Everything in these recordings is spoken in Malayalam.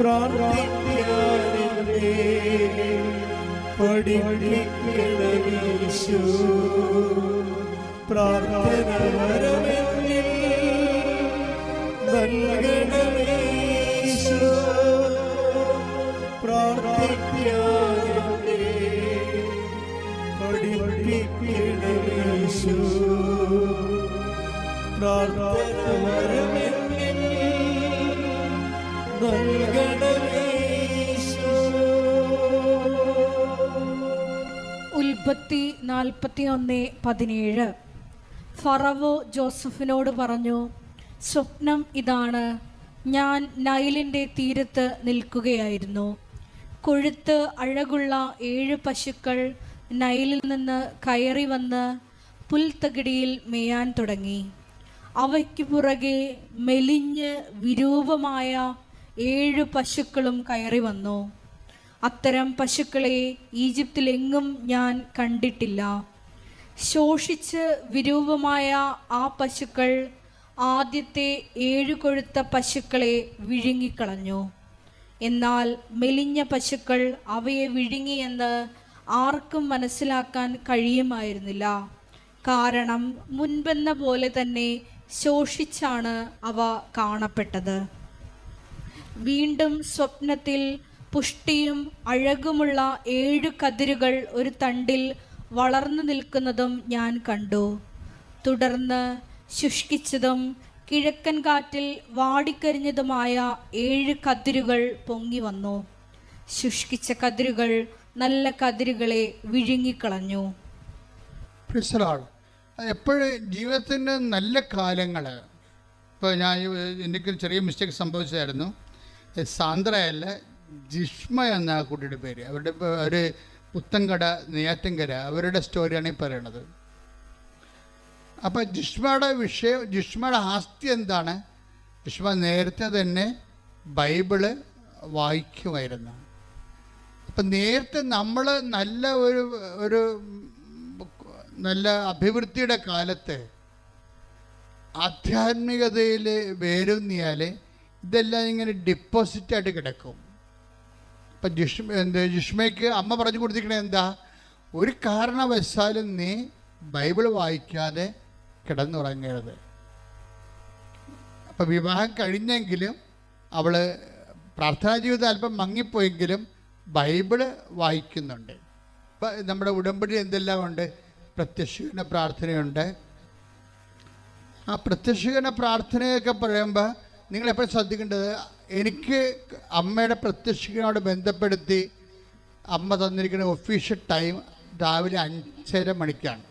പ്രാർത്ഥിക്കാനെന്നെ പഠിപ്പിക്കണമീശോ പ്രാർത്ഥന പ്രാർത്ഥന ഉൽപ്പത്തി നാൽപ്പത്തി ഒന്ന് പതിനേഴ്. ഫറവോ ജോസഫിനോട് പറഞ്ഞു സ്വപ്നം ഇതാണ്. ഞാൻ നൈലിന്റെ തീരത്ത് നിൽക്കുകയായിരുന്നു. കൊഴുത്ത് അഴകുള്ള ഏഴ് പശുക്കൾ നൈലിൽ നിന്ന് കയറി വന്ന് പുൽത്തകിടിയിൽ മേയാൻ തുടങ്ങി. അവയ്ക്ക് പുറകെ മെലിഞ്ഞ് വിരൂപമായ ഏഴ് പശുക്കളും കയറി വന്നു. അത്തരം പശുക്കളെ ഈജിപ്തിലെങ്ങും ഞാൻ കണ്ടിട്ടില്ല. ശോഷിച്ച് വിരൂപമായ ആ പശുക്കൾ ആദ്യത്തെ ഏഴു കൊഴുത്ത പശുക്കളെ വിഴുങ്ങിക്കളഞ്ഞു. എന്നാൽ മെലിഞ്ഞ പശുക്കൾ അവയെ വിഴുങ്ങിയെന്ന് ആർക്കും മനസ്സിലാക്കാൻ കഴിയുമായിരുന്നില്ല. കാരണം മുൻപെന്ന പോലെ തന്നെ ശോഷിച്ചാണ് അവ കാണപ്പെട്ടത്. വീണ്ടും സ്വപ്നത്തിൽ പുഷ്ടിയും അഴകുമുള്ള ഏഴ് കതിരുകൾ ഒരു തണ്ടിൽ വളർന്നു നിൽക്കുന്നതും ഞാൻ കണ്ടു. തുടർന്ന് ശുഷ്കിച്ചതും കിഴക്കൻ കാറ്റിൽ വാടിക്കരിഞ്ഞതുമായ ഏഴ് കതിരുകൾ പൊങ്ങി വന്നു. ശുഷ്കിച്ച കതിരുകൾ നല്ല കതിരുകളെ വിഴുങ്ങിക്കളഞ്ഞു. എപ്പോഴും ജീവിതത്തിന്റെ നല്ല കാലങ്ങൾ ഇപ്പോൾ ഞാൻ എനിക്ക് ചെറിയ മിസ്റ്റേക്ക് സംഭവിച്ചായിരുന്നു ഏ, സാന്ദ്രയല്ല ജിഷ്മ എന്ന ആ കുട്ടിയുടെ പേര്. അവരുടെ അവർ ഒരു പുത്തൻകട നെയ്യാറ്റിൻകര അവരുടെ സ്റ്റോറിയാണ് ഈ പറയണത്. അപ്പോൾ ജിഷ്മയുടെ വിഷയം ജിഷ്മയുടെ ആസ്തി എന്താണ്? ജിഷ്മ നേരത്തെ തന്നെ ബൈബിൾ വായിക്കുമായിരുന്നു. അപ്പം നേരത്തെ നമ്മൾ നല്ല ഒരു ഒരു നല്ല അഭിവൃദ്ധിയുടെ കാലത്ത് ആധ്യാത്മികതയിൽ വേരൂന്നിയാൽ ഇതെല്ലാം ഇങ്ങനെ ഡിപ്പോസിറ്റായിട്ട് കിടക്കും. ഇപ്പം ജിഷ്മ എന്ത് ജിഷ്മയ്ക്ക് അമ്മ പറഞ്ഞു കൊടുത്തിരിക്കണേ എന്താ? ഒരു കാരണവശാലും നീ ബൈബിൾ വായിക്കാതെ കിടന്നുറങ്ങരുത്. അപ്പം വിവാഹം കഴിഞ്ഞെങ്കിലും അവൾ പ്രാർത്ഥനാ ജീവിതം അല്പം മങ്ങിപ്പോയെങ്കിലും ബൈബിൾ വായിക്കുന്നുണ്ട്. ഇപ്പം നമ്മുടെ ഉടമ്പടി എന്തെല്ലാം ഉണ്ട്? പ്രത്യക്ഷീകരണ പ്രാർത്ഥനയുണ്ട്. ആ പ്രത്യക്ഷീകരണ പ്രാർത്ഥനയൊക്കെ പറയുമ്പോൾ നിങ്ങൾ എപ്പോഴും ശ്രദ്ധിക്കേണ്ടത് എനിക്ക് അമ്മയുടെ പ്രത്യക്ഷീകരണോട് ബന്ധപ്പെടുത്തി അമ്മ തന്നിരിക്കുന്ന ഒഫീഷ്യൽ ടൈം രാവിലെ അഞ്ചര മണിക്കാണ്.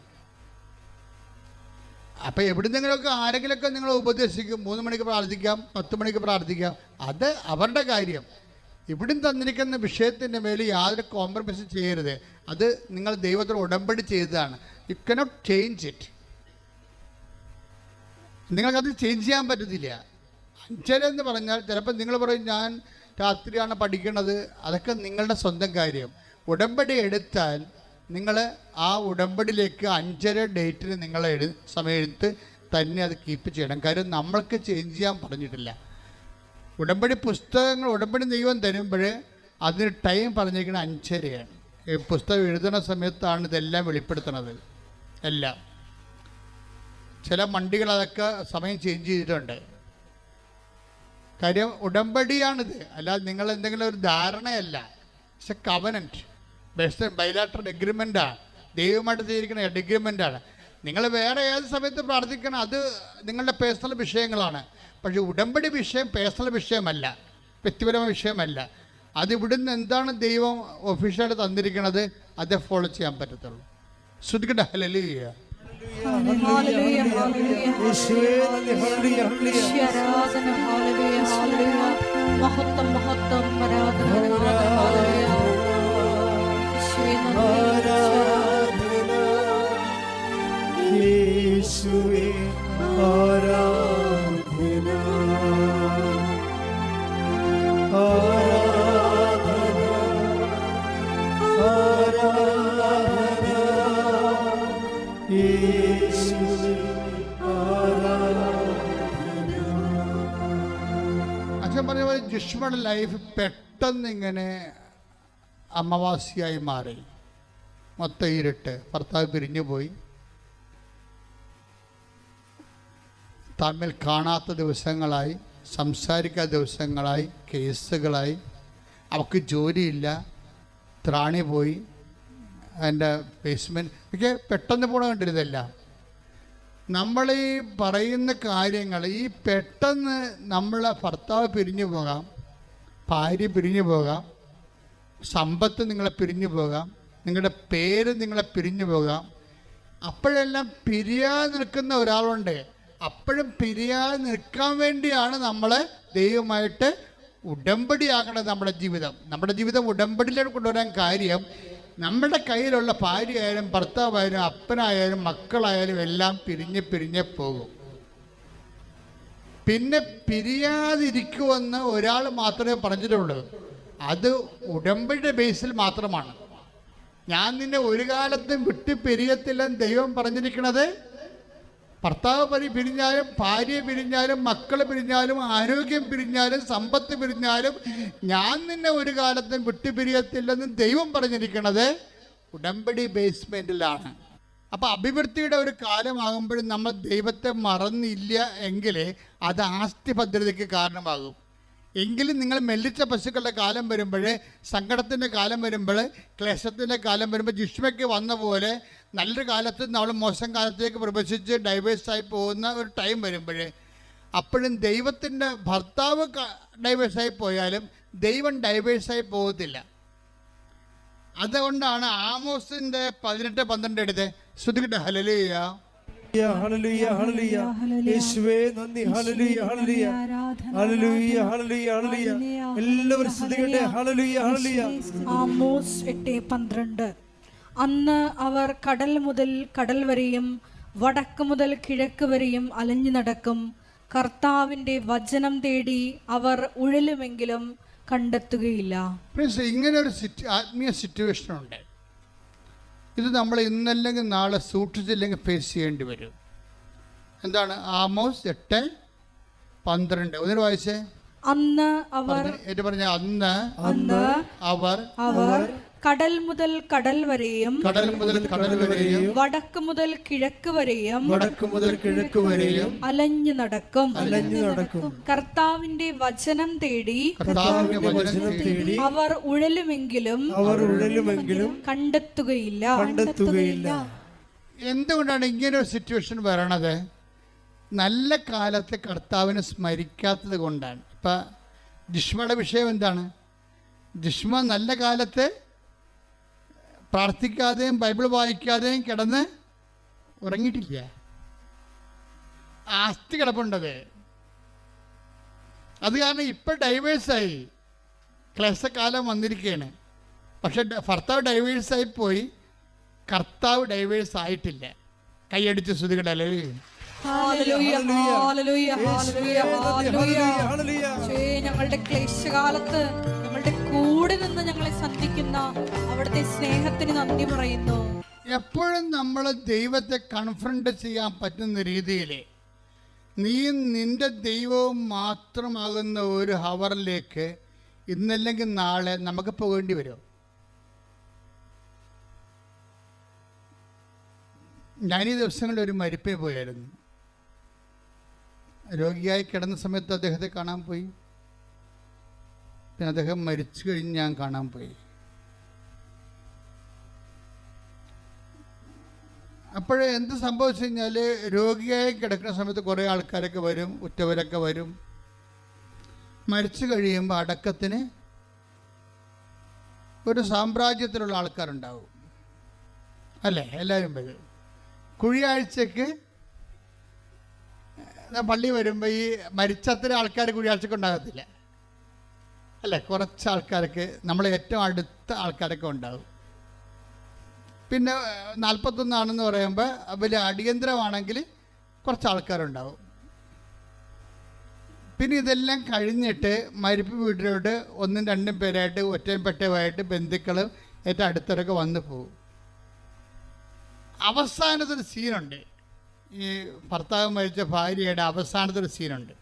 അപ്പം എവിടുന്നെങ്കിലുമൊക്കെ ആരെങ്കിലുമൊക്കെ നിങ്ങൾ ഉപദേശിക്കും. മൂന്ന് മണിക്ക് പ്രാർത്ഥിക്കാം പത്ത് മണിക്ക് പ്രാർത്ഥിക്കാം. അത് അവരുടെ കാര്യം. ഇവിടുന്ന് തന്നിരിക്കുന്ന വിഷയത്തിന്റെ മേൽ യാതൊരു കോംപ്രമൈസും ചെയ്യരുത്. അത് നിങ്ങൾ ദൈവത്തിന് ഉടമ്പടി ചെയ്തതാണ്. യു കനോട്ട് ചേഞ്ച് ഇറ്റ് നിങ്ങൾക്കത് ചേഞ്ച് ചെയ്യാൻ പറ്റത്തില്ല. എന്ന് പറഞ്ഞാൽ ചിലപ്പോൾ നിങ്ങൾ പറയും ഞാൻ രാത്രിയാണ് പഠിക്കുന്നത് അതൊക്കെ നിങ്ങളുടെ സ്വന്തം കാര്യം. ഉടമ്പടി എടുത്താൽ നിങ്ങൾ ആ ഉടമ്പടിയിലേക്ക് അഞ്ചര ഡേറ്റിന് നിങ്ങൾ എഴു സമയം എടുത്ത് തന്നെ അത് കീപ്പ് ചെയ്യണം. കാര്യം നമ്മൾക്ക് ചേഞ്ച് ചെയ്യാൻ പറഞ്ഞിട്ടില്ല. ഉടമ്പടി പുസ്തകങ്ങൾ ഉടമ്പടി ദൈവം തരുമ്പോൾ അതിന് ടൈം പറഞ്ഞിരിക്കുന്നത് അഞ്ചരയാണ്. ഈ പുസ്തകം എഴുതുന്ന സമയത്താണ് ഇതെല്ലാം വെളിപ്പെടുത്തുന്നത്. എല്ലാം. ചില മണ്ടികൾ അതൊക്കെ സമയം ചേഞ്ച് ചെയ്തിട്ടുണ്ട്. കാര്യം ഉടമ്പടിയാണിത്. അല്ലാതെ നിങ്ങൾ എന്തെങ്കിലും ഒരു ധാരണയല്ല. പക്ഷെ കവനന്റ് ബെസ്റ്റ് ബൈലാട്രൽ എഗ്രിമെന്റാണ് ദൈവമായിട്ട് ചെയ്തിരിക്കുന്ന എഗ്രിമെന്റാണ് നിങ്ങൾ വേറെ ഏത് സമയത്ത് പ്രാർത്ഥിക്കണം അത് നിങ്ങളുടെ പേഴ്സണൽ വിഷയങ്ങളാണ്. പക്ഷേ ഉടമ്പടി വിഷയം പേഴ്സണൽ വിഷയമല്ല. വ്യക്തിപരമായ വിഷയമല്ല. അത് ഇവിടുന്ന് എന്താണ് ദൈവം ഒഫീഷ്യലായിട്ട് തന്നിരിക്കുന്നത്? അതേ ഫോളോ ചെയ്യാൻ പറ്റത്തുള്ളൂ. ശ്രദ്ധിക്കട്ടെ ഹലലി ഹല്ലേലൂയ, മഹത്വം മഹത്വം ആരാധന യേശുവേ ആരാധന ആരാധന അച്ഛൻ പറഞ്ഞ പോലെ ലൈഫ് പെട്ടെന്ന് ഇങ്ങനെ അമാവാസിയായി മാറി. മൊത്തം ഇരുട്ട്. ഭർത്താവ് പിരിഞ്ഞു പോയി. തമ്മിൽ കാണാത്ത ദിവസങ്ങളായി സംസാരിക്കാത്ത ദിവസങ്ങളായി കേസുകളായി. അവൾക്ക് ജോലിയില്ല. ത്രാണി പോയി. എന്റെ ബേസ്മെന്റ് ഒക്കെ പെട്ടെന്ന് പോണ കണ്ടിരുതല്ല നമ്മൾ ഈ പറയുന്ന കാര്യങ്ങൾ ഈ പെട്ടെന്ന് നമ്മളെ ഭർത്താവ് പിരിഞ്ഞു പോകാം ഭാര്യ പിരിഞ്ഞു പോകാം സമ്പത്ത് നിങ്ങളെ പിരിഞ്ഞു പോകാം നിങ്ങളുടെ പേര് നിങ്ങളെ പിരിഞ്ഞു പോകാം. അപ്പോഴെല്ലാം പിരിയാതെ നിൽക്കുന്ന ഒരാളുണ്ട്. അപ്പോഴും പിരിയാതെ നിൽക്കാൻ വേണ്ടിയാണ് നമ്മൾ ദൈവമായിട്ട് ഉടമ്പടിയാകേണ്ടത് നമ്മുടെ ജീവിതം. നമ്മുടെ ജീവിതം ഉടമ്പടിയിലേക്ക് കൊണ്ടുവരാൻ കാര്യം നമ്മുടെ കയ്യിലുള്ള ഭാര്യയായാലും ഭർത്താവായാലും അപ്പനായാലും മക്കളായാലും എല്ലാം പിരിഞ്ഞ് പിരിഞ്ഞ് പോകും. പിന്നെ പിരിയാതിരിക്കുമെന്ന് ഒരാൾ മാത്രമേ പറഞ്ഞിട്ടുള്ളൂ. അത് ഉടമ്പടിയുടെ ബേസിൽ മാത്രമാണ്. ഞാൻ നിന്നെ ഒരു കാലത്തും വിട്ടു പിരിയത്തില്ലെന്ന് ദൈവം പറഞ്ഞിരിക്കുന്നത് ഭർത്താവ് പരി പിരിഞ്ഞാലും ഭാര്യ പിരിഞ്ഞാലും മക്കൾ പിരിഞ്ഞാലും ആരോഗ്യം പിരിഞ്ഞാലും സമ്പത്ത് പിരിഞ്ഞാലും ഞാൻ നിന്നെ ഒരു കാലത്തും വിട്ടു പിരിയത്തില്ലെന്ന് ദൈവം പറഞ്ഞിരിക്കുന്നത് ഉടമ്പടി ബേസ്മെന്റിലാണ് അപ്പോൾ അഭിവൃദ്ധിയുടെ ഒരു കാലമാകുമ്പോഴും നമ്മൾ ദൈവത്തെ മറന്നില്ല എങ്കിൽ അത് ആസ്തി ഭദ്രതയ്ക്ക് കാരണമാകും. എങ്കിലും നിങ്ങൾ മെല്ലിച്ച പശുക്കളുടെ കാലം വരുമ്പോൾ സങ്കടത്തിന്റെ കാലം വരുമ്പോൾ ക്ലേശത്തിന്റെ കാലം വരുമ്പോൾ ജിഷ്മയ്ക്ക് വന്ന പോലെ നല്ലൊരു കാലത്ത് നമ്മൾ മോശം കാലത്തേക്ക് പ്രവേശിച്ച് ഡൈവേഴ്സായി പോകുന്ന ഒരു ടൈം വരുമ്പോൾ അപ്പോഴും ദൈവത്തിന്റെ ഭർത്താവ് ഡൈവേഴ്സായി പോയാലും ദൈവം ഡൈവേഴ്സായി പോകത്തില്ല. അതുകൊണ്ടാണ് ആമോസിന്റെ പതിനെട്ട് പന്ത്രണ്ട് എടുത്ത്. ശ്രുതികട്ടെ ഹലലിയ ഹല്ലേലൂയ, ഹല്ലേലൂയ, ഹല്ലേലൂയ. നന്ദി. ഹല്ലേലൂയ, ഹല്ലേലൂയ. ഹല്ലേലൂയ, ഹല്ലേലൂയ, ഹല്ലേലൂയ. എല്ലാവരും ശ്രദ്ധിക്കട്ടെ. Hallelujah, hallelujah. ആമോസ് എട്ട് പന്ത്രണ്ട്. അന്ന് അവർ കടൽ മുതൽ കടൽ വരെയും വടക്ക് മുതൽ കിഴക്ക് വരെയും അലഞ്ഞു നടക്കും. കർത്താവിന്റെ വചനം തേടി അവർ ഉഴലുമെങ്കിലും കണ്ടെത്തുകയില്ല. ഇങ്ങനെ ഒരു ആത്മീയ സിറ്റുവേഷൻ ഉണ്ട്. ഇത് നമ്മൾ ഇന്നല്ലെങ്കിൽ നാളെ സൂക്ഷിച്ചില്ലെങ്കിൽ ഫേസ് ചെയ്യേണ്ടി വരും. എന്താണ്? ആമോസ് എട്ട് പന്ത്രണ്ട്. ഒന്നിനു വായിച്ചേ? അന്ന് അവർ എന്റെ പറഞ്ഞ അന്ന് അന്ന് അവർ അവർ കടൽ മുതൽ കടൽ വരെയും കടൽ മുതൽ കടൽ വരെയും വടക്ക് മുതൽ കിഴക്ക് വരെയും വടക്ക് മുതൽ കിഴക്ക് വരെയും അലഞ്ഞു നടക്കും. അലഞ്ഞു നടക്കും. കർത്താവിന്റെ വചനം തേടി കർത്താവിന്റെ വചനം തേടി അവർ ഉഴലുമെങ്കിലും അവർ ഉഴലുമെങ്കിലും കണ്ടെത്തുകയില്ല. കണ്ടെത്തുകയില്ല. എന്തുകൊണ്ടാണ് ഇങ്ങനെ ഒരു സിറ്റുവേഷൻ വരണത്? നല്ല കാലത്ത് കർത്താവിനെ സ്മരിക്കാത്തത് കൊണ്ടാണ്. ഇപ്പം ജിഷ്മയുടെ വിഷയം എന്താണ്? ജിഷ്മ നല്ല കാലത്ത് പ്രാർത്ഥിക്കാതെയും ബൈബിൾ വായിക്കാതെയും കിടന്ന് ഉറങ്ങിയിട്ടില്ല. ആസ്തി കിടപ്പുണ്ടത് അത്. കാരണം ഇപ്പം ഡൈവേഴ്സായി ക്ലേശക്കാലം വന്നിരിക്കുകയാണ് പക്ഷെ ഭർത്താവ് ഡൈവേഴ്സായി പോയി. കർത്താവ് ഡൈവേഴ്സ് ആയിട്ടില്ല. കൈയടിച്ച് ശ്രുതികടല്ലേ ഹല്ലേലൂയ, ഹല്ലേലൂയ, ഹല്ലേലൂയ, ഹല്ലേലൂയ. ഹല്ലേലൂയ. ഞങ്ങളുടെ ക്ലേശകാലത്ത് കൂടെ നിന്ന് ഞങ്ങളെ സന്ധിക്കുന്ന അവിടുത്തെ സ്നേഹത്തിന് നന്ദി പറയുന്നു. എപ്പോഴും നമ്മൾ ദൈവത്തെ കൺഫ്രണ്ട് ചെയ്യാൻ പറ്റുന്ന രീതിയിൽ നീ നിന്റെ ദൈവവും മാത്രമാകുന്ന ഒരു ഹവറിലേക്ക് ഇന്നല്ലെങ്കിൽ നാളെ നമുക്ക് പോകേണ്ടി വരും. ഞാൻ ഈ ദിവസങ്ങളിൽ ഒരു മരിപ്പേ പോയായിരുന്നു. രോഗിയായി കിടന്ന സമയത്ത് അദ്ദേഹത്തെ കാണാൻ പോയി. പിന്നെ അദ്ദേഹം മരിച്ചു കഴിഞ്ഞ് ഞാൻ കാണാൻ പോയി. അപ്പോഴേ എന്ത് സംഭവിച്ചു കഴിഞ്ഞാൽ രോഗിയായി കിടക്കുന്ന സമയത്ത് കുറേ ആൾക്കാരൊക്കെ വരും ഉറ്റവരൊക്കെ വരും. മരിച്ചു കഴിയുമ്പോൾ അടക്കത്തിന് ഒരു സാമ്രാജ്യത്തിലുള്ള ആൾക്കാരുണ്ടാവും. അല്ലേ? എല്ലാവരും വരും. കുഴിയാഴ്ചക്ക് പള്ളി വരുമ്പോൾ ഈ മരിച്ചത്ര ആൾക്കാർ കുഴിയാഴ്ചക്ക് ഉണ്ടാകത്തില്ല. അല്ലേ കുറച്ച് ആൾക്കാർക്ക് നമ്മൾ ഏറ്റവും അടുത്ത ആൾക്കാരൊക്കെ ഉണ്ടാകും പിന്നെ നാൽപ്പത്തൊന്നാണെന്ന് പറയുമ്പോൾ വലിയ അടിയന്തരമാണെങ്കിൽ കുറച്ച് ആൾക്കാരുണ്ടാവും. പിന്നെ ഇതെല്ലാം കഴിഞ്ഞിട്ട് മരിപ്പ് വീട്ടിലോട്ട് ഒന്നും രണ്ടും പേരായിട്ട് ഒറ്റയും പെട്ടയുമായിട്ട് ബന്ധുക്കളും ഏറ്റവും അടുത്തവരൊക്കെ വന്നു പോകും അവസാനത്തൊരു സീനുണ്ട്. ഈ ഭർത്താവ് മരിച്ച ഭാര്യയുടെ അവസാനത്തൊരു സീനുണ്ട്.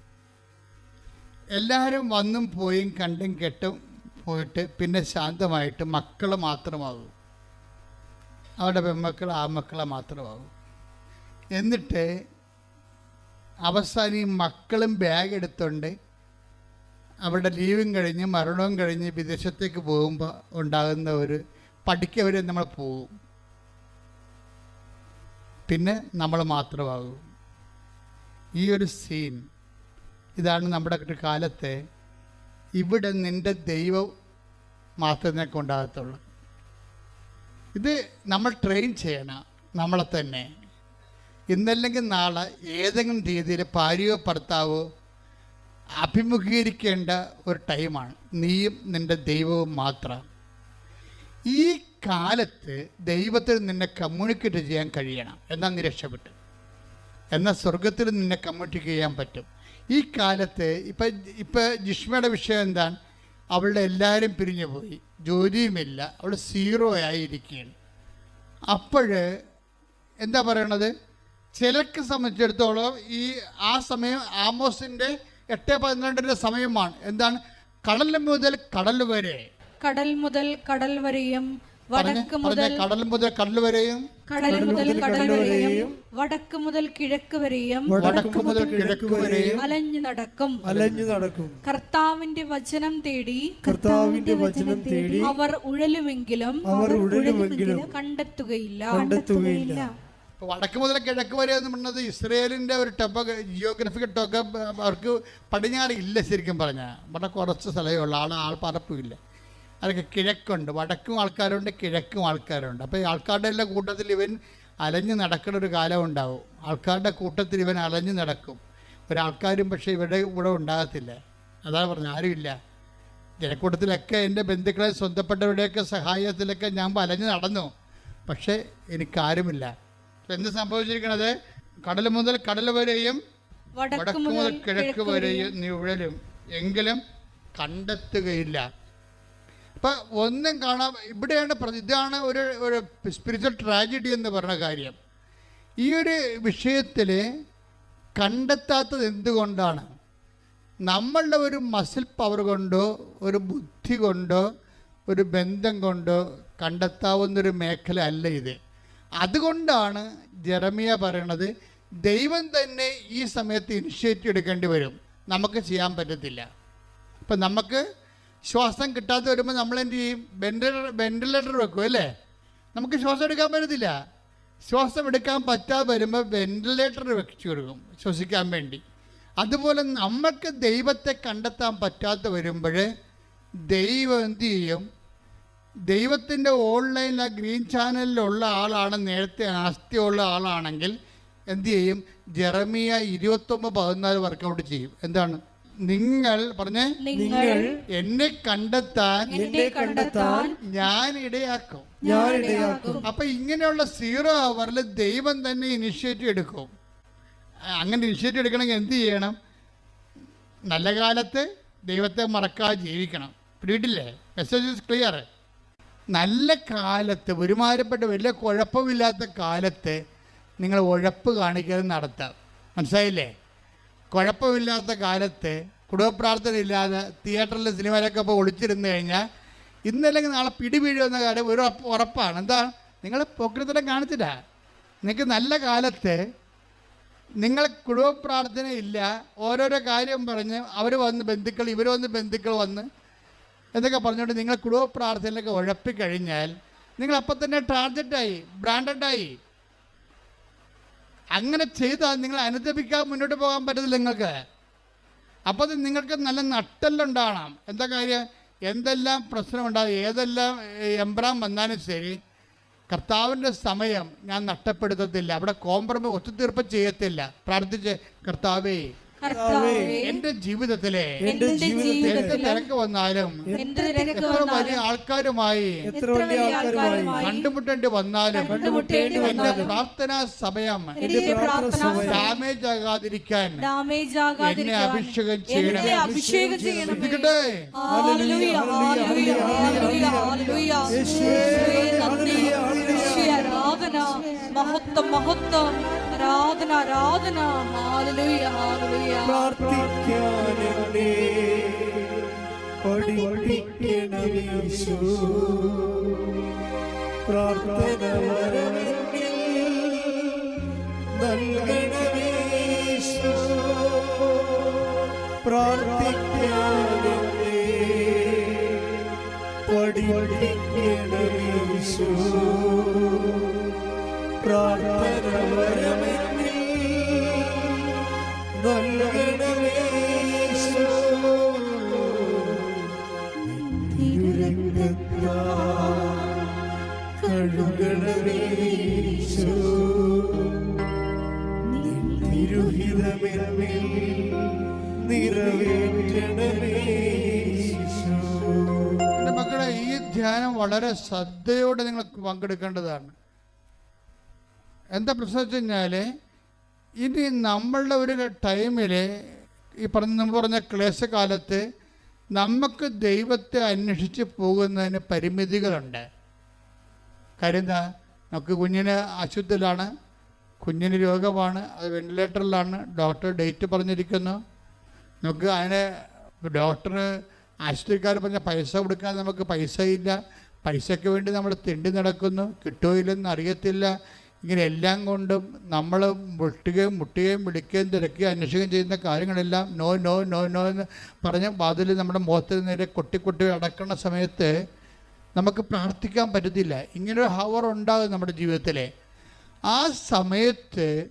എല്ലാവരും വന്നും പോയും കണ്ടും കെട്ടും പോയിട്ട് പിന്നെ ശാന്തമായിട്ട് മക്കൾ മാത്രമാകും അവരുടെ പെൺമക്കൾ മക്കളെ മാത്രമാകും എന്നിട്ട് അവസാനം ഈ മക്കളും ബാഗ് എടുത്തുകൊണ്ട് അവരുടെ ലീവും കഴിഞ്ഞ് മരണവും കഴിഞ്ഞ് വിദേശത്തേക്ക് പോകുമ്പോൾ ഉണ്ടാകുന്ന ഒരു പഠിക്കവരെ നമ്മൾ പോകും പിന്നെ നമ്മൾ മാത്രമാകും ഈ ഒരു സീൻ ഇതാണ് നമ്മുടെ ഒരു കാലത്തെ ഇവിടെ നിന്റെ ദൈവം മാത്രമേ കൊണ്ടാകത്തുള്ളൂ. ഇത് നമ്മൾ ട്രെയിൻ ചെയ്യണം നമ്മളെ തന്നെ. ഇന്നല്ലെങ്കിൽ നാളെ ഏതെങ്കിലും രീതിയിൽ ഭാര്യയോ ഭർത്താവോ അഭിമുഖീകരിക്കേണ്ട ഒരു ടൈമാണ് നീയും നിന്റെ ദൈവവും മാത്രം. ഈ കാലത്ത് ദൈവത്തിൽ നിന്നെ കമ്മ്യൂണിക്കേറ്റ് ചെയ്യാൻ കഴിയണം. എന്നാൽ നീ രക്ഷപ്പെട്ടു എന്നാൽ സ്വർഗത്തിൽ നിന്നെ കമ്മ്യൂണിക്കേറ്റ് ചെയ്യാൻ പറ്റും? ഈ കാലത്ത് ഇപ്പം ഇപ്പം ജിഷ്മയുടെ വിഷയം എന്താണ്? അവളുടെ എല്ലാവരും പിരിഞ്ഞു പോയി ജോലിയുമില്ല. അവൾ സീറോ ആയിരിക്കുകയാണ്. അപ്പോൾ എന്താ പറയണത്? ചിലർക്ക് സംബന്ധിച്ചിടത്തോളം ഈ ആ സമയം ആമോസിന്റെ എട്ട് പന്ത്രണ്ടിന്റെ സമയമാണ്. എന്താണ്? കടൽ മുതൽ കടൽ വരെ. കടൽ മുതൽ കടൽ വരെയും വടക്ക് മുതൽ കടൽ മുതൽ കടൽ വരെയും കടൽ മുതൽ കടൽ വരെയും വടക്ക് മുതൽ കിഴക്ക് വരെയും വടക്ക് മുതൽ കിഴക്ക് വരെയും അലഞ്ഞു നടക്കും. അലഞ്ഞു നടക്കും. കർത്താവിന്റെ വചനം തേടി കർത്താവിന്റെ വചനം തേടി അവർ ഉഴലുമെങ്കിലും അവർ ഉഴലുമെങ്കിലും കണ്ടെത്തുകയില്ല. കണ്ടെത്തുകയില്ല. ഇപ്പൊ വടക്ക് മുതൽ കിഴക്ക് വരെ എന്ന് പറഞ്ഞത് ഇസ്രയേലിന്റെ ഒരു ടൊപ്പ ജിയോഗ്രഫിക്കൽ ടൊക്കെ അവർക്ക് പടിഞ്ഞാറ് ഇല്ല ശരിക്കും പറഞ്ഞാൽ വളരെ കുറച്ച് സ്ഥലമേ ഉള്ളൂ. ആൾ ആൾപ്പറപ്പുമില്ല അതൊക്കെ കിഴക്കുണ്ട്. വടക്കും ആൾക്കാരുണ്ട് കിഴക്കും ആൾക്കാരുണ്ട്. അപ്പോൾ ഈ ആൾക്കാരുടെ എല്ലാ കൂട്ടത്തിൽ ഇവൻ അലഞ്ഞു നടക്കുന്ന ഒരു കാലം ഉണ്ടാവും. ആൾക്കാരുടെ കൂട്ടത്തിൽ ഇവൻ അലഞ്ഞു നടക്കും. ഒരാൾക്കാരും പക്ഷേ ഇവിടെ ഇവിടെ ഉണ്ടാകത്തില്ല. അതാണ് പറഞ്ഞത് ആരുമില്ല ജനക്കൂട്ടത്തിലൊക്കെ എന്റെ ബന്ധുക്കളെ സ്വന്തപ്പെട്ടവരുടെയൊക്കെ സഹായത്തിലൊക്കെ ഞാൻ അലഞ്ഞു നടന്നു. പക്ഷേ എനിക്കാരുമില്ല എന്ത് സംഭവിച്ചിരിക്കണത്? കടൽ മുതൽ കടൽ വരെയും വടക്ക് മുതൽ കിഴക്ക് വരെയും നീ ഉഴലും എങ്കിലും കണ്ടെത്തുകയില്ല. അപ്പൊ ഒന്നും കാണാൻ ഇവിടെയാണ് ഇതാണ് ഒരു ഒരു സ്പിരിച്വൽ ട്രാജഡി എന്ന് പറഞ്ഞ കാര്യം. ഈ ഒരു വിഷയത്തിൽ കണ്ടെത്താത്തത് എന്തുകൊണ്ടാണ്? നമ്മളുടെ ഒരു മസിൽ പവർ കൊണ്ടോ ഒരു ബുദ്ധി കൊണ്ടോ ഒരു ബന്ധം കൊണ്ടോ കണ്ടെത്താവുന്നൊരു മേഖല അല്ല ഇത്. അതുകൊണ്ടാണ് ജെറമിയ പറയണത് ദൈവം തന്നെ ഈ സമയത്ത് ഇനിഷ്യേറ്റീവ് എടുക്കേണ്ടി വരും. നമുക്ക് ചെയ്യാൻ പറ്റത്തില്ല. അപ്പം നമുക്ക് ശ്വാസം കിട്ടാതെ വരുമ്പോൾ നമ്മൾ എന്ത് ചെയ്യും? വെന്റിലേറ്റർ വെന്റിലേറ്റർ വെക്കും അല്ലേ? നമുക്ക് ശ്വാസം എടുക്കാൻ പറ്റത്തില്ല. ശ്വാസം എടുക്കാൻ പറ്റാതെ വരുമ്പോൾ വെന്റിലേറ്റർ വെച്ചു കൊടുക്കും ശ്വസിക്കാൻ വേണ്ടി. അതുപോലെ നമുക്ക് ദൈവത്തെ കണ്ടെത്താൻ പറ്റാതെ വരുമ്പോൾ ദൈവം എന്ത് ചെയ്യും? ദൈവത്തിന്റെ ഓൺലൈൻ ആ ഗ്രീൻ ചാനലിലുള്ള ആളാണ് നേരത്തെ ആസ്തിയുള്ള ആളാണെങ്കിൽ എന്ത് ചെയ്യും? ജെറമിയ ഇരുപത്തൊമ്പത് പതിനാല് വർക്കൗട്ട് ചെയ്യും. എന്താണ്? നിങ്ങൾ പറഞ്ഞേ നിങ്ങൾ എന്നെ കണ്ടെത്താൻ എന്നെ കണ്ടെത്താൻ ഞാൻ ഇടയാക്കും. ഞാൻ ഇടയാക്കും. അപ്പൊ ഇങ്ങനെയുള്ള സീറോ അവറിൽ ദൈവം തന്നെ ഇനിഷ്യേറ്റീവ് എടുക്കും. അങ്ങനെ ഇനിഷ്യേറ്റീവ് എടുക്കണമെങ്കിൽ എന്ത് ചെയ്യണം? നല്ല കാലത്ത് ദൈവത്തെ മറക്കാതെ ജീവിക്കണം. പിടിയിട്ടില്ലേ മെസ്സേജ് ഇസ് ക്ലിയർ നല്ല കാലത്ത് ഒരുമാരപ്പെട്ട വലിയ കുഴപ്പമില്ലാത്ത കാലത്ത് നിങ്ങൾ ഉഴപ്പ് കാണിക്കാതെ നടത്താം. മനസ്സിലായില്ലേ? കുഴപ്പമില്ലാത്ത കാലത്ത് കുടുംബപ്രാർത്ഥന ഇല്ലാതെ തിയേറ്ററിൽ സിനിമയിലൊക്കെ പോയി ഒളിച്ചിരുന്ന് കഴിഞ്ഞാൽ ഇന്നല്ലെങ്കിൽ നാളെ പിടിപീഴുന്ന കാര്യം ഒരു ഉറപ്പാണ്. എന്താ? നിങ്ങൾ പൊക്കൃത്തരം കാണിച്ചില്ല നിങ്ങൾക്ക് നല്ല കാലത്ത് നിങ്ങൾ കുടുംബ പ്രാർത്ഥന ഇല്ല ഓരോരോ കാര്യം പറഞ്ഞ് അവർ വന്ന് ബന്ധുക്കൾ ഇവർ വന്ന് ബന്ധുക്കൾ വന്ന് എന്നൊക്കെ പറഞ്ഞുകൊണ്ട് നിങ്ങൾ കുടുംബ പ്രാർത്ഥനയിലൊക്കെ ഉഴപ്പിക്കഴിഞ്ഞാൽ നിങ്ങൾ അപ്പം തന്നെ ടാർജറ്റായി ബ്രാൻഡഡായി. അങ്ങനെ ചെയ്താൽ നിങ്ങൾ അനുദപിക്കാൻ മുന്നോട്ട് പോകാൻ പറ്റത്തില്ല നിങ്ങൾക്ക്. അപ്പോൾ നിങ്ങൾക്ക് നല്ല നട്ടെല്ലുണ്ടാകണം. എന്താ കാര്യം? എന്തെല്ലാം പ്രശ്നമുണ്ടാകും ഏതെല്ലാം എംബ്രാൻ എംബ്രാം വന്നാലും ശരി കർത്താവിന്റെ സമയം ഞാൻ നഷ്ടപ്പെടുത്തത്തില്ല. അവിടെ കോംപ്രമൈസ് ഒത്തുതീർപ്പ് ചെയ്യത്തില്ല. പ്രാർത്ഥിച്ച് കർത്താവേ എന്റെ ജീവിതത്തിലെ എന്റെ തിരക്ക് വന്നാലും എത്ര വലിയ ആൾക്കാരുമായി എത്ര വലിയ ആൾക്കാരുമായി കണ്ടുമുട്ടേണ്ടി വന്നാലും എന്റെ പ്രാർത്ഥനാ സമയം എന്റെ പ്രാർത്ഥന ഡാമേജ് ആകാതിരിക്കാൻ ഡാമേജ് എന്നെ അഭിഷേകം ചെയ്യണം. മഹത്വം മഹത്വം. ആരാധന ആരാധന. എന്നെ പഠിപ്പിക്കണമീശോ പ്രാർത്ഥന നൽകണമീശോ പ്രാർത്ഥിക്കാൻ എന്നെ പഠിപ്പിക്കണമീശോ മക്കളെ ഈ ധ്യാനം വളരെ ശ്രദ്ധയോടെ നിങ്ങൾ പങ്കെടുക്കേണ്ടതാണ്. എന്താ പ്രശ്നം വെച്ച് കഴിഞ്ഞാൽ ഇനി നമ്മളുടെ ഒരു ടൈമിൽ ഈ പറഞ്ഞ നമ്മൾ പറഞ്ഞ ക്ലേശകാലത്ത് നമുക്ക് ദൈവത്തെ അന്വേഷിച്ച് പോകുന്നതിന് പരിമിതികളുണ്ട്. കാര്യം എന്താ? നമുക്ക് കുഞ്ഞിന് അശുദ്ധിലാണ് കുഞ്ഞിന് രോഗമാണ് അത് വെന്റിലേറ്ററിലാണ് ഡോക്ടർ ഡേറ്റ് പറഞ്ഞിരിക്കുന്നു. നമുക്ക് അതിന് ഡോക്ടറിന് ആശുപത്രിക്കാർ പറഞ്ഞ പൈസ കൊടുക്കാൻ നമുക്ക് പൈസയില്ല. പൈസയ്ക്ക് വേണ്ടി നമ്മൾ തിണ്ടി നടക്കുന്നു. കിട്ടുമോ ഇല്ലെന്ന് അറിയത്തില്ല. ഇങ്ങനെ എല്ലാം കൊണ്ടും നമ്മൾ മുട്ടുകയും മുട്ടുകയും വിളിക്കുകയും തിരക്കുകയും അന്വേഷിക്കുകയും ചെയ്യുന്ന കാര്യങ്ങളെല്ലാം നോ നോ നോ നോ എന്ന് പറഞ്ഞ് വാതിൽ നമ്മുടെ മുഖത്തിൽ നേരെ കൊട്ടി അടക്കുന്ന സമയത്ത് നമുക്ക് പ്രാർത്ഥിക്കാൻ പറ്റത്തില്ല. ഇങ്ങനൊരു ഹവർ ഉണ്ടാകും നമ്മുടെ ജീവിതത്തിൽ ആ സമയത്ത്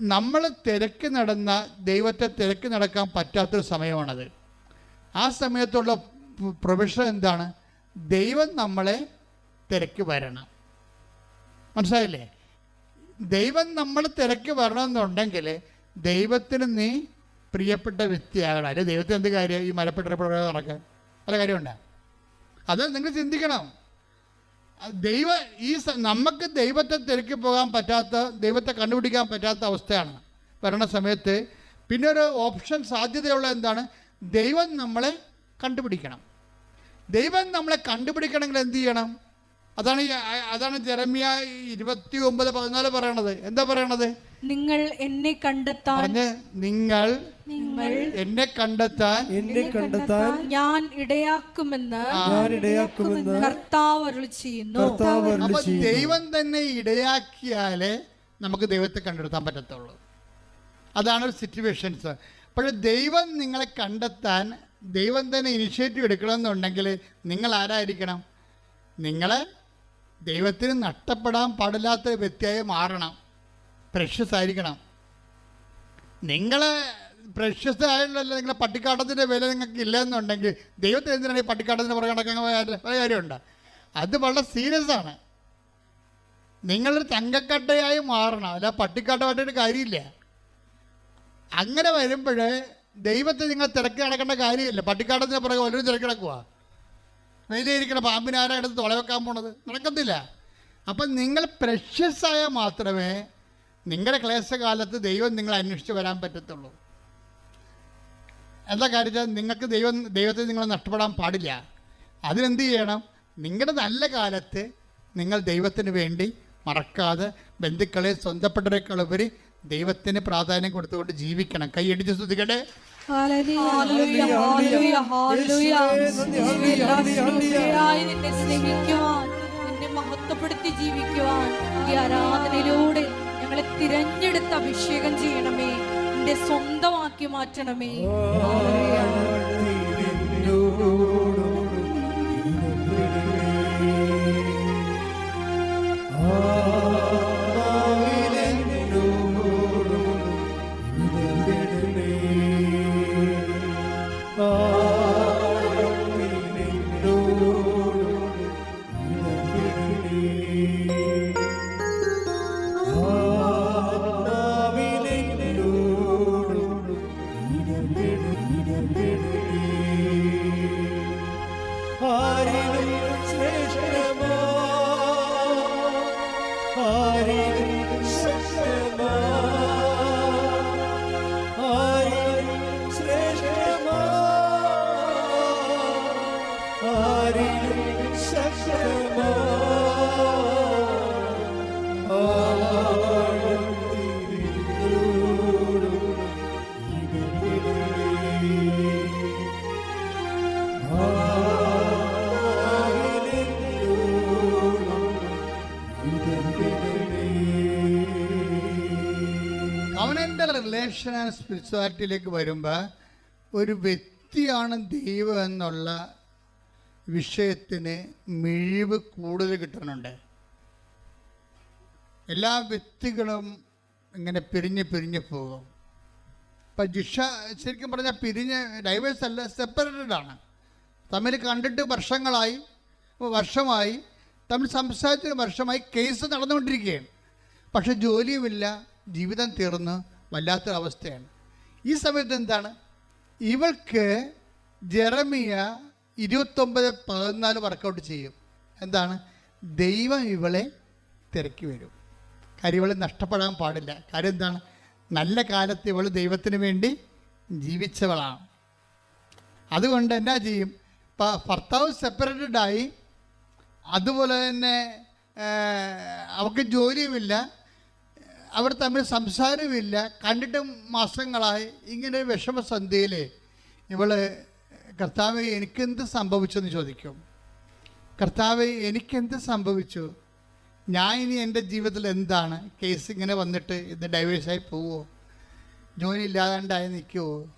നമ്മൾ തിരക്ക് നടന്ന ദൈവത്തെ തിരക്ക് നടക്കാൻ പറ്റാത്തൊരു സമയമാണത്. ആ സമയത്തുള്ള പ്രൊവിഷൻ എന്താണ്? ദൈവം നമ്മളെ തിരക്ക് വരണം. മനസ്സിലായില്ലേ? ദൈവം നമ്മൾ തിരക്ക് വരണമെന്നുണ്ടെങ്കിൽ ദൈവത്തിന് നീ പ്രിയപ്പെട്ട വ്യക്തിയാകണം. അല്ലെ ദൈവത്തിന് എന്ത് കാര്യം? ഈ മലപ്പെട്ട നടക്കാൻ പല കാര്യമുണ്ടോ? അത് നിങ്ങൾ ചിന്തിക്കണം. ദൈവ ഈ നമുക്ക് ദൈവത്തെ തിരക്കി പോകാൻ പറ്റാത്ത ദൈവത്തെ കണ്ടുപിടിക്കാൻ പറ്റാത്ത അവസ്ഥയാണ് വരണ സമയത്ത്. പിന്നെ ഒരു ഓപ്ഷൻ സാധ്യതയുള്ള എന്താണ്? ദൈവം നമ്മളെ കണ്ടുപിടിക്കണം. ദൈവം നമ്മളെ കണ്ടുപിടിക്കണമെങ്കിൽ എന്ത് ചെയ്യണം? അതാണ് അതാണ് ജെറമിയ ഇരുപത്തി ഒമ്പത് പതിനാല് പറയണത്. എന്താ പറയണത്? നിങ്ങൾ എന്നെ കണ്ടെത്താൻ പറഞ്ഞ് നിങ്ങൾ നിങ്ങൾ എന്നെ കണ്ടെത്താൻ എന്നെ കണ്ടെത്താൻ ഞാൻ ഇടയാക്കുമെന്ന് ഞാൻ ഇടയാക്കുമെന്ന് കർത്താവ് അരുളി ചെയ്യുന്നു. കർത്താവ് അപ്പൊ ദൈവം തന്നെ ഇടയാക്കിയാലേ നമുക്ക് ദൈവത്തെ കണ്ടെത്താൻ പറ്റത്തുള്ളൂ. അതാണ് ഒരു സിറ്റുവേഷൻസ് അപ്പോൾ ദൈവം നിങ്ങളെ കണ്ടെത്താൻ ദൈവം തന്നെ ഇനിഷ്യേറ്റീവ് എടുക്കണമെന്നുണ്ടെങ്കിൽ നിങ്ങൾ ആരായിരിക്കണം? നിങ്ങൾ ദൈവത്തിന് നഷ്ടപ്പെടാൻ പാടില്ലാത്ത വ്യക്തിയായി മാറണം. പ്രഷ്യസ് ആയിരിക്കണം നിങ്ങൾ പ്രഷ്യസ് ആയിട്ടുള്ള നിങ്ങളെ പട്ടിക്കാട്ടത്തിന്റെ വില നിങ്ങൾക്ക് ഇല്ലെന്നുണ്ടെങ്കിൽ ദൈവത്തിന് എന്തിനാണ് ഈ പട്ടിക്കാട്ടത്തിന് പുറകെ നടക്കുന്ന കാര്യമുണ്ട്? അത് വളരെ സീരിയസ് ആണ്. നിങ്ങളൊരു തങ്കക്കട്ടയായി മാറണം. അല്ല പട്ടിക്കാട്ടമായിട്ടൊരു കാര്യമില്ല. അങ്ങനെ വരുമ്പോൾ ദൈവത്തെ നിങ്ങൾ തിരക്ക് നടക്കേണ്ട കാര്യമില്ല. പട്ടിക്കാട്ടത്തിന് പുറകെ വല്ലതും തിരക്ക് വെയിലിരിക്കണ പാമ്പിനാരാ എടുത്ത് തുളവെക്കാൻ പോണത്? നടക്കത്തില്ല. അപ്പം നിങ്ങൾ പ്രഷ്യസ് ആയാൽ മാത്രമേ നിങ്ങളുടെ ക്ലേശകാലത്ത് ദൈവം നിങ്ങളെ അന്വേഷിച്ച് വരാൻ പറ്റത്തുള്ളൂ. എന്താ കാര്യം നിങ്ങൾക്ക് ദൈവം ദൈവത്തെ നിങ്ങളെ നഷ്ടപ്പെടാൻ പാടില്ല. അതിനെന്ത് ചെയ്യണം? നിങ്ങളുടെ നല്ല കാലത്ത് നിങ്ങൾ ദൈവത്തിന് വേണ്ടി മറക്കാതെ ബന്ധുക്കളെ സ്വന്തപ്പെട്ടവരെക്കാളുപരി ദൈവത്തിന് പ്രാധാന്യം കൊടുത്തുകൊണ്ട് ജീവിക്കണം. കൈയടിച്ച് സ്തുതിക്കട്ടെ. നിന്നെ സ്നേഹിക്കുവാൻ നിന്നെ മഹത്വപ്പെടുത്തി ജീവിക്കുവാൻ ഈ ആരാധനയിലൂടെ ഞങ്ങളെ തിരഞ്ഞെടുത്ത് അഭിഷേകം ചെയ്യണമേ. നിന്റെ സ്വന്തമാക്കി മാറ്റണമേ. റെവലേഷൻ ആൻഡ് സ്പിരിച്വാലിറ്റിയിലേക്ക് വരുമ്പോൾ ഒരു വ്യക്തിയാണ് ദൈവം എന്നുള്ള വിഷയത്തിന് മിഴിവ് കൂടുതൽ കിട്ടുന്നുണ്ട്. എല്ലാ വ്യക്തികളും ഇങ്ങനെ പിരിഞ്ഞ് പിരിഞ്ഞ് പോകും. ഇപ്പം ജിഷ ശരിക്കും പറഞ്ഞാൽ പിരിഞ്ഞ് ഡൈവേഴ്സ് അല്ല സെപ്പറേറ്റഡ് ആണ്. തമ്മിൽ കണ്ടിട്ട് വർഷങ്ങളായി വർഷമായി തമ്മിൽ സംസാരിച്ചൊരു വർഷമായി കേസ് നടന്നുകൊണ്ടിരിക്കുകയാണ്. പക്ഷെ ജോലിയുമില്ല ജീവിതം തീർന്ന് വല്ലാത്തൊരവസ്ഥയാണ്. ഈ സമയത്ത് എന്താണ്? ഇവൾക്ക് ജെറമിയ ഇരുപത്തൊമ്പത് പതിനാല് വർക്കൗട്ട് ചെയ്യും. എന്താണ്? ദൈവം ഇവളെ തിരക്കി വരും. കാര്യം ഇവളെ നഷ്ടപ്പെടാൻ പാടില്ല. കാര്യം എന്താണ്? നല്ല കാലത്ത് ഇവൾ ദൈവത്തിന് വേണ്ടി ജീവിച്ചവളാണ്. അതുകൊണ്ട് എന്നാ ചെയ്യും? ഇപ്പം ഭർത്താവ് സെപ്പറേറ്റഡ് ആയി. അതുപോലെ തന്നെ അവൾക്ക് ജോലിയുമില്ല. അവർ തമ്മിൽ സംസാരമില്ല. കണ്ടിട്ട് മാസങ്ങളായി ഇങ്ങനെ ഒരു വിഷമസന്ധിയിൽ ഇവൾ കർത്താവ് എനിക്കെന്ത് സംഭവിച്ചെന്ന് ചോദിക്കും. കർത്താവ് എനിക്കെന്ത് സംഭവിച്ചു? ഞാൻ ഇനി എന്റെ ജീവിതത്തിൽ എന്താണ്? കേസ് ഇങ്ങനെ വന്നിട്ട് ഇത് ഡൈവേഴ്സായി പോവുമോ ജോലി ഇല്ലാതാണ്ടായി നിൽക്കുമോ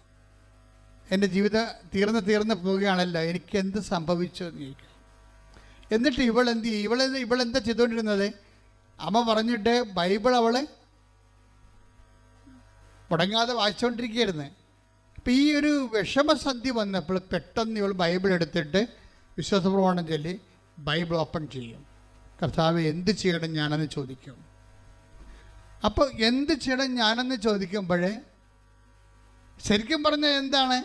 എന്റെ ജീവിതം തീർന്ന് തീർന്ന് പോവുകയാണല്ലോ. എനിക്ക് എന്ത് സംഭവിച്ചു? എന്ന് ചോദിക്കും. എന്നിട്ട് ഇവളെന്ത് ഇവളെന്ത് എന്താ ചെയ്തുകൊണ്ടിരുന്നത്? അമ്മ പറഞ്ഞിട്ട് ബൈബിൾ അവൾ മുടങ്ങാതെ വായിച്ചുകൊണ്ടിരിക്കുകയായിരുന്നു അപ്പം ഈ ഒരു വിഷമസന്ധി വന്നപ്പോൾ പെട്ടെന്ന് ഇവൾ ബൈബിൾ എടുത്തിട്ട് വിശ്വാസപ്രമാണം ചൊല്ലി ബൈബിൾ ഓപ്പൺ ചെയ്യും. കർത്താവ് എന്ത് ചെയ്യണം ഞാനെന്ന് ചോദിക്കും. അപ്പോൾ എന്ത് ചെയ്യണം ഞാനെന്ന് ചോദിക്കുമ്പോഴേ ശരിക്കും പറഞ്ഞാൽ എന്താണ്?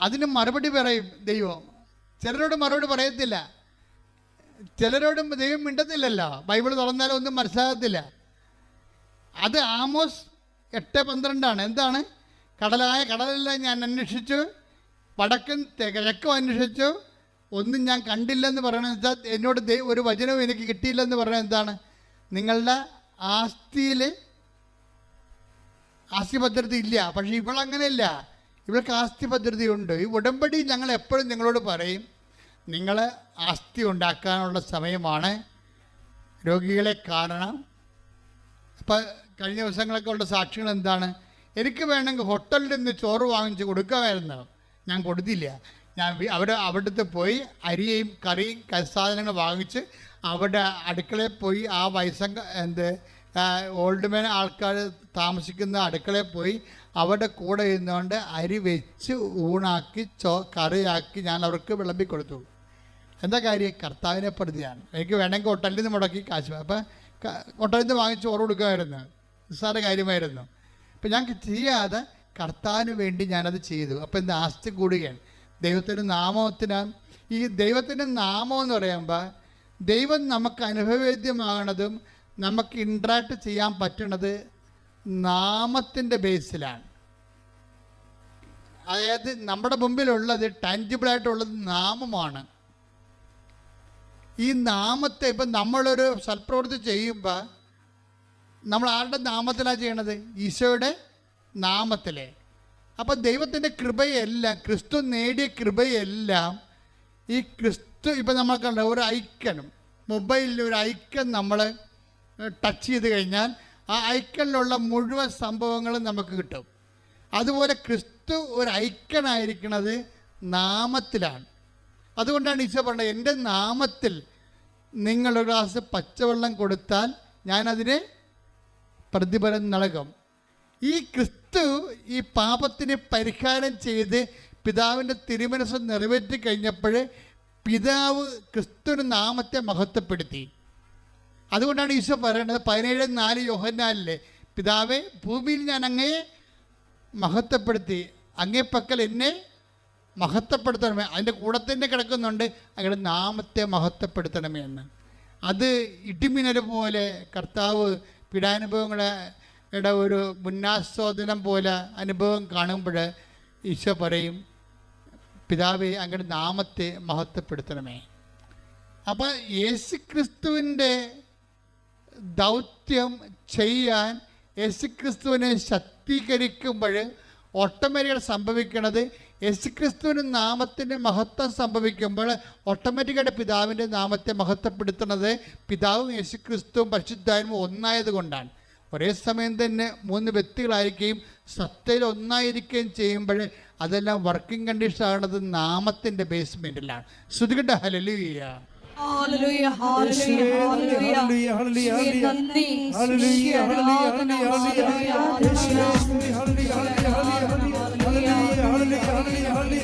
അതിന് മറുപടി പറയും ദൈവം ചിലരോട് മറുപടി പറയത്തില്ല. ചിലരോടും ദൈവം മിണ്ടത്തില്ലല്ലോ. ബൈബിൾ തുറന്നാലും ഒന്നും മനസ്സിലാകത്തില്ല. അത് ആമോസ് എട്ട് പന്ത്രണ്ടാണ്. എന്താണ്? കടലായ കടലെല്ലാം ഞാൻ അന്വേഷിച്ചു. വടക്കും കിഴക്കും അന്വേഷിച്ചു. ഒന്നും ഞാൻ കണ്ടില്ലെന്ന് പറയണത് വെച്ചാൽ എന്നോട് ഒരു വചനവും എനിക്ക് കിട്ടിയില്ലെന്ന് പറയുന്നത് എന്താണ്? നിങ്ങളുടെ ആസ്തിയിൽ ആസ്തി ഭദ്രത ഇല്ല. പക്ഷേ ഇവളങ്ങനെയല്ല ഇവൾക്ക് ആസ്തി ഭദ്രതയുണ്ട്. ഈ ഉടമ്പടി ഞങ്ങൾ എപ്പോഴും നിങ്ങളോട് പറയും. നിങ്ങൾ ആസ്തി ഉണ്ടാക്കാനുള്ള സമയമാണ്. രോഗികളെ കാണണം അപ്പം കഴിഞ്ഞ ദിവസങ്ങളൊക്കെ ഉള്ള സാക്ഷികൾ എന്താണ്? എനിക്ക് വേണമെങ്കിൽ ഹോട്ടലിൽ നിന്ന് ചോറ് വാങ്ങിച്ച് കൊടുക്കാമായിരുന്നു. ഞാൻ കൊടുത്തില്ല. ഞാൻ അവിടെ അവിടുത്തെ പോയി അരിയും കറിയും സാധനങ്ങൾ വാങ്ങിച്ച് അവിടെ അടുക്കളയിൽ പോയി ആ വയസ്സങ്ക എന്ത് ഓൾഡ് മാൻ ആൾക്കാർ താമസിക്കുന്ന അടുക്കളയിൽ പോയി അവിടെ കൂടെ ഇരുന്നുകൊണ്ട് അരി വെച്ച് ഊണാക്കി ചോ കറിയാക്കി ഞാൻ അവർക്ക് വിളമ്പി കൊടുത്തു. എന്താ കാര്യം? കർത്താവിനെ പ്രതിയാണ്. എനിക്ക് വേണമെങ്കിൽ ഹോട്ടലിൽ നിന്ന് മുടക്കി കാശ് അപ്പം ഹോട്ടലിൽ നിന്ന് വാങ്ങി ചോറ് കൊടുക്കുമായിരുന്നു. നിസ്സാര കാര്യമായിരുന്നു. അപ്പം ഞാൻ ചെയ്യാതെ കർത്താവിന് വേണ്ടി ഞാനത് ചെയ്തു. അപ്പം എന്താ ആസ്തി കൂടുകയാണ്. ദൈവത്തിന്റെ നാമത്തിന് ഈ ദൈവത്തിന്റെ നാമം എന്ന് പറയുമ്പോൾ ദൈവം നമുക്ക് അനുഭവവേദ്യമാകണതും നമുക്ക് ഇൻട്രാക്ട് ചെയ്യാൻ പറ്റണത് നാമത്തിന്റെ ബേസിലാണ് അതായത് നമ്മുടെ മുമ്പിലുള്ളത് ടാൻജിബിളായിട്ടുള്ളത് നാമമാണ്. ഈ നാമത്തെ ഇപ്പം നമ്മളൊരു സൽപ്രവൃത്തി ചെയ്യുമ്പോൾ നമ്മൾ ആരുടെ നാമത്തിലാണ് ചെയ്യണത്? ഈശോയുടെ നാമത്തിലെ. അപ്പം ദൈവത്തിന്റെ കൃപയെല്ലാം ക്രിസ്തു നേടിയ കൃപയെല്ലാം ഈ ക്രിസ്തു ഇപ്പം നമ്മൾ കണ്ട ഒരു ഐക്കൺ മൊബൈലിൽ ഒരു ഐക്കൺ നമ്മൾ ടച്ച് ചെയ്ത് കഴിഞ്ഞാൽ ആ ഐക്കണിലുള്ള മുഴുവൻ സംഭവങ്ങളും നമുക്ക് കിട്ടും. അതുപോലെ ക്രിസ്തു ഒരു ഐക്കണായിരിക്കുന്നത് നാമത്തിലാണ്. അതുകൊണ്ടാണ് ഈശോ പറഞ്ഞത് എന്റെ നാമത്തിൽ നിങ്ങൾ ഒരു ഗ്ലാസ് പച്ചവെള്ളം കൊടുത്താൽ ഞാനതിന് പ്രതിഫലം നൽകും ഈ ക്രിസ്തു ഈ പാപത്തിന് പരിഹാരം ചെയ്ത് പിതാവിന്റെ തിരുമനസ് നിറവേറ്റി കഴിഞ്ഞപ്പോൾ പിതാവ് ക്രിസ്തുവിന് നാമത്തെ മഹത്വപ്പെടുത്തി. അതുകൊണ്ടാണ് ഈശോ പറയുന്നത് പതിനേഴ് നാല് യോഹന്നാലിലെ പിതാവെ ഭൂമിയിൽ ഞാൻ അങ്ങയെ മഹത്വപ്പെടുത്തി അങ്ങേ പക്കൽ എന്നെ മഹത്വപ്പെടുത്തണമേ അതിന്റെ കൂടെ തന്നെ കിടക്കുന്നുണ്ട് അങ്ങയുടെ നാമത്തെ മഹത്വപ്പെടുത്തണമേ എന്ന്. അത് ഇടിമിന്നൽ പോലെ കർത്താവ് പീഡാനുഭവങ്ങളുടെ ഒരു മുന്നാസ്വാദനം പോലെ അനുഭവം കാണുമ്പോൾ ഈശോ പറയും പിതാവെ അങ്ങയുടെ നാമത്തെ മഹത്വപ്പെടുത്തണമേ. അപ്പോൾ യേശുക്രിസ്തുവിന്റെ ദൗത്യം ചെയ്യാൻ യേശുക്രിസ്തുവിനെ ശക്തീകരിക്കുമ്പോൾ ഒട്ടമരികൾ സംഭവിക്കുന്നത് യേശുക്രിസ്തുവിന് നാമത്തിന്റെ മഹത്വം സംഭവിക്കുമ്പോൾ ഓട്ടോമാറ്റിക്കായിട്ട് പിതാവിന്റെ നാമത്തെ മഹത്വപ്പെടുത്തുന്നത് പിതാവും യേശുക്രിസ്തുവും പരിശുദ്ധാത്മാവും ഒന്നായത് കൊണ്ടാണ് ഒരേ സമയം തന്നെ മൂന്ന് വ്യക്തികളായിരിക്കുകയും സത്തയിൽ ഒന്നായിരിക്കുകയും ചെയ്യുമ്പോൾ അതെല്ലാം വർക്കിംഗ് കണ്ടീഷൻ ആകുന്നത് നാമത്തിന്റെ ബേസ്മെന്റിലാണ് ശ്രുതികട്ട ഹലലുയ്യ ഹല്ലേലൂയ, হলি হলি